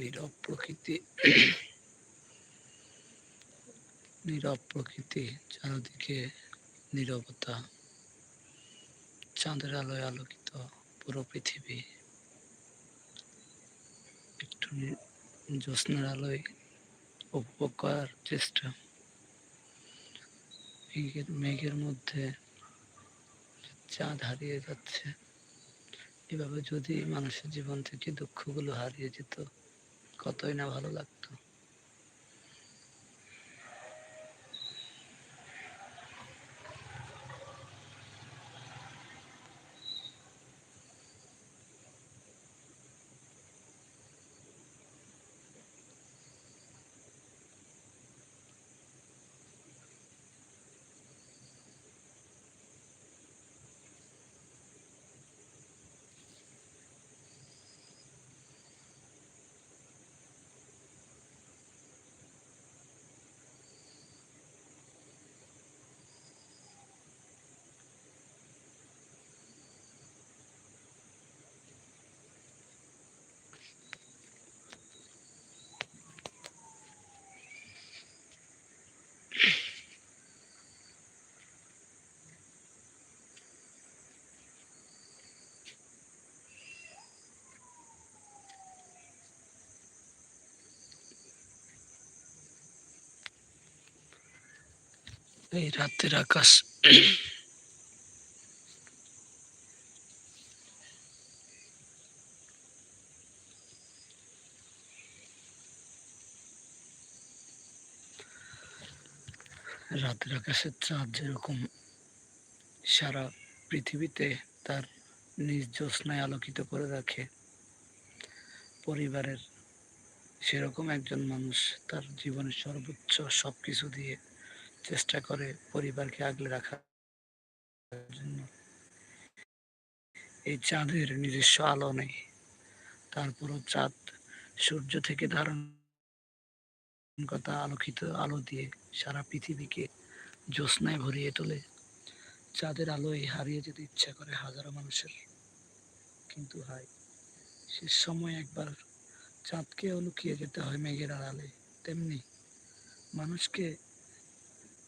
নীরব প্রকৃতি নীরব প্রকৃতি, চারদিকে নীরবতা, চাঁদের আলোয় আলোকিত পুরো পৃথিবী। একটু জ্যোৎস্নার আলোয় উপভোগ করার চেষ্টা। মেঘের মেঘের মধ্যে চাঁদ হারিয়ে যাচ্ছে, এভাবে যদি মানুষের জীবন থেকে দুঃখগুলো হারিয়ে যেত কতই না ভালো লাগতো। এই রাতের আকাশ। রাতের আকাশের চাঁদ যেরকম সারা পৃথিবীতে তার নিজ জ্যোৎস্নায় আলোকিত করে রাখে, পরিবারের সেরকম একজন মানুষ তার জীবনের সর্বোচ্চ সব কিছু দিয়ে চেষ্টা করে পরিবারকে আগলে রাখার জন্য। এই চাঁদের নিজস্ব আলো নেই। তারপরও চাঁদ সূর্য থেকে ধারণ কথা আলোকিত আলো দিয়ে সারা পৃথিবীকে জ্যোৎস্নায় ভরিয়ে তোলে। চাঁদের আলোয় হারিয়ে যেতে ইচ্ছা করে হাজারো মানুষের। কিন্তু হয় শেষ সময় একবার চাঁদকেও লুকিয়ে যেতে হয় মেঘের আড়ালে। তেমনি মানুষকে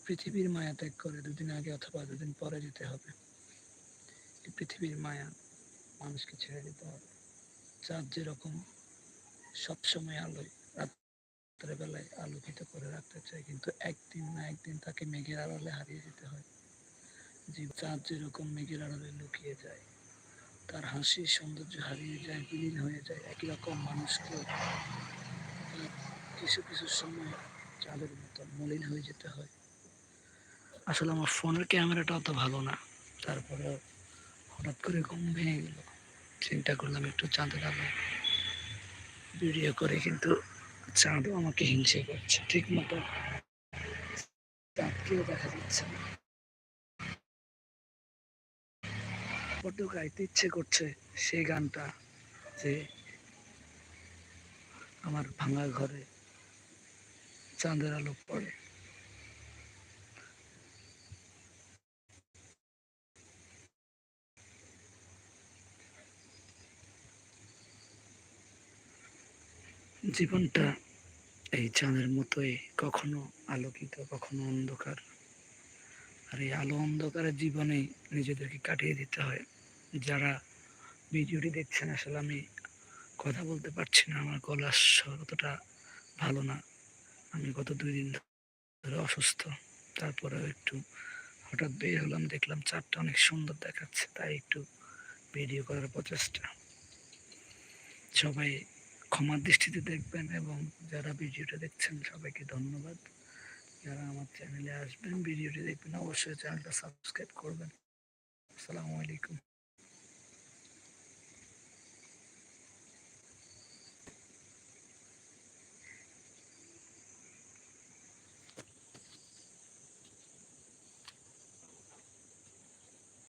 পৃথিবীর মায়া ত্যাগ করে, দুদিন আগে অথবা দুদিন পরে যেতে হবে। এই পৃথিবীর মায়া মানুষকে ছেড়ে দিতে হবে। চাঁদ যেরকম সবসময় আলোয়, রাত্রে বেলায় আলোকিত করে রাখতে চায়, কিন্তু একদিন না একদিন তাকে মেঘের আড়ালে হারিয়ে যেতে হয়। যে চাঁদ যেরকম মেঘের আড়ালে লুকিয়ে যায়, তার হাসি সৌন্দর্য হারিয়ে যায়, বিলীন হয়ে যায়, একই রকম মানুষকে কিছু কিছু সময় চাঁদের মতো মলিন হয়ে যেতে হয়। আসলে আমার ফোনের ক্যামেরাটা অত ভালো না। তারপরে হঠাৎ করে ঘুম ভেঙে গেল। চিন্তা করলাম একটু চাঁদে আলো ভিডিও করে, কিন্তু চাঁদও আমাকে হিংসে করছে। ঠিক মতো চাঁদকেও দেখা যাচ্ছে না। ফটো গাইতে ইচ্ছে করছে সেই গানটা যে আমার ভাঙা ঘরে চাঁদের আলো পড়ে। জীবনটা এই চাঁদের মতোই কখনো আলোকিত, কখনো অন্ধকার। আর এই আলো অন্ধকারের জীবনে নিজেদেরকে কাটিয়ে দিতে হয়। যারা ভিডিওটি দেখছেন, আসলে আমি কথা বলতে পারছি না, আমার গলার স্বর অতটা ভালো না। আমি গত দুই দিন ধরে অসুস্থ, তারপরেও একটু হঠাৎ বের হলাম, দেখলাম চারটা অনেক সুন্দর দেখাচ্ছে, তাই একটু ভিডিও করার প্রচেষ্টা। সবাই ক্ষমার দৃষ্টিতে দেখবেন এবং যারা ভিডিওটা দেখছেন, সবাইকে ধন্যবাদ। যারা আমার চ্যানেলে আসবেন, ভিডিওটি দেখবেন, অবশ্যই চ্যানেলটা সাবস্ক্রাইব করবেন। আসসালামু আলাইকুম।